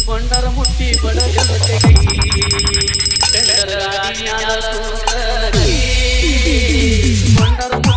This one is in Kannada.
ಬಂಡರ ಮುಟ್ಟಿ ಬಡ ಜನತೆಗೆ ಬಂಡರ ಮುಟ್ಟಿ